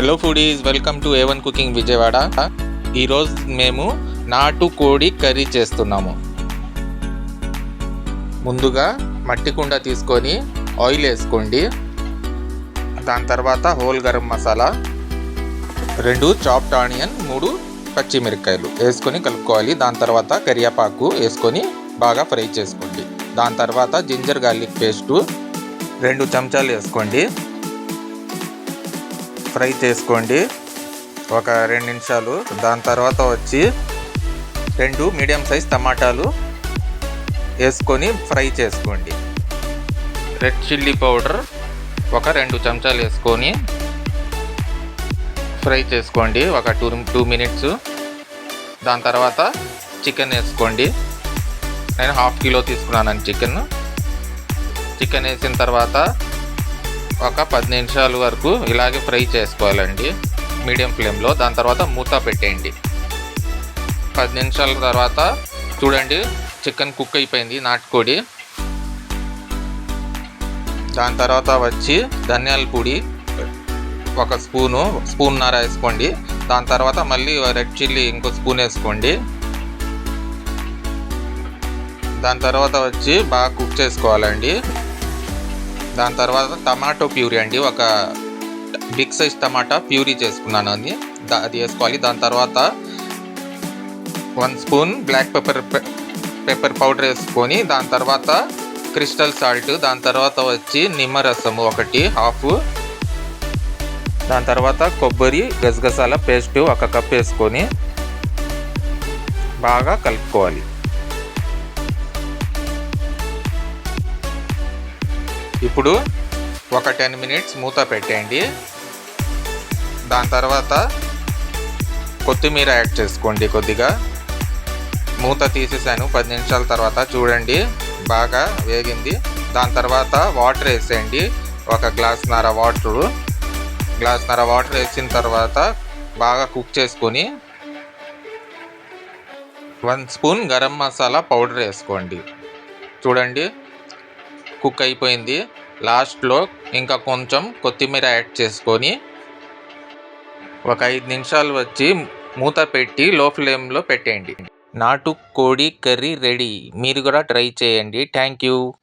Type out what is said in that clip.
Hello foodies welcome to A one cooking Vijayawada ఈరోజు మేము నాటు కోడి కర్రీ చేస్తున్నాము. ముందుగా మట్టి కుండ తీసుకొని ఆయిల్ వేసుకోండి. దాని తర్వాత హోల్ గరం మసాలా రెండు చాప్డ్ ఆనియన్ మూడు పచ్చిమిరపకాయలు వేసుకొని కలుపుకోవాలి. దాని తర్వాత కరివేపాకు వేసుకొని బాగా ఫ్రై చేసుకోండి. దాని తర్వాత జింజర్ గార్లిక్ పేస్టు రెండు చెంచాలు వేసుకోండి. ఫ్రై చేసుకోండి. ఒక రెండు నిమిషాలు. దాని తర్వాత వచ్చి రెండు మీడియం సైజ్ టమాటాలు వేసుకొని ఫ్రై చేసుకోండి. రెడ్ చిల్లీ పౌడర్ ఒక రెండు చెంచాలు వేసుకొని ఫ్రై చేసుకోండి. ఒక టూ టూ మినిట్స్. దాని తర్వాత చికెన్ వేసుకోండి. నేను హాఫ్ కిలో తీసుకున్నాను చికెన్. చికెన్ వేసిన తర్వాత ఒక పది నిమిషాల వరకు ఇలాగే ఫ్రై చేసుకోవాలండి. మీడియం ఫ్లేమ్లో. దాని తర్వాత మూత పెట్టేయండి. పది నిమిషాల తర్వాత చూడండి చికెన్ కుక్ అయిపోయింది నాటుకోడి. దాని తర్వాత వచ్చి ధనియాల పొడి ఒక స్పూను స్పూన్నర వేసుకోండి. దాని తర్వాత మళ్ళీ రెడ్ చిల్లీ ఇంకో స్పూన్ వేసుకోండి. దాని తర్వాత వచ్చి బాగా కుక్ చేసుకోవాలండి. దాని తర్వాత టమాటో ప్యూరీ అండి. ఒక బిగ్ సైజ్ టమాటా ప్యూరీ చేసుకున్నాను అది అది వేసుకోవాలి. దాని తర్వాత one spoon black pepper pepper powder వేసుకొని దాని తర్వాత క్రిస్టల్ సాల్ట్ దాని తర్వాత వచ్చి నిమ్మరసము ఒకటి హాఫ్. దాని తర్వాత కొబ్బరి గసగసాల పేస్ట్ ఒక కప్ వేసుకొని బాగా కలుపుకోవాలి. ఇప్పుడు ఒక టెన్ మినిట్స్ మూత పెట్టేయండి. దాని తర్వాత కొత్తిమీర యాడ్ చేసుకోండి కొద్దిగా. మూత తీసేసాను పది నిమిషాల తర్వాత చూడండి బాగా వేగింది. దాని తర్వాత వాటర్ వేసేయండి ఒక glass water. Water glass water వేసిన తర్వాత బాగా కుక్ చేసుకొని one spoon garam masala powder వేసుకోండి. చూడండి కుక్ అయిపోయింది. లాస్ట్లో ఇంకా కొంచెం కొత్తిమీర యాడ్ చేసుకొని ఒక ఐదు నిమిషాలు వచ్చి మూత పెట్టి లో ఫ్లేమ్లో పెట్టేయండి. నాటు కోడి కర్రీ రెడీ. మీరు కూడా ట్రై చేయండి. Thank you.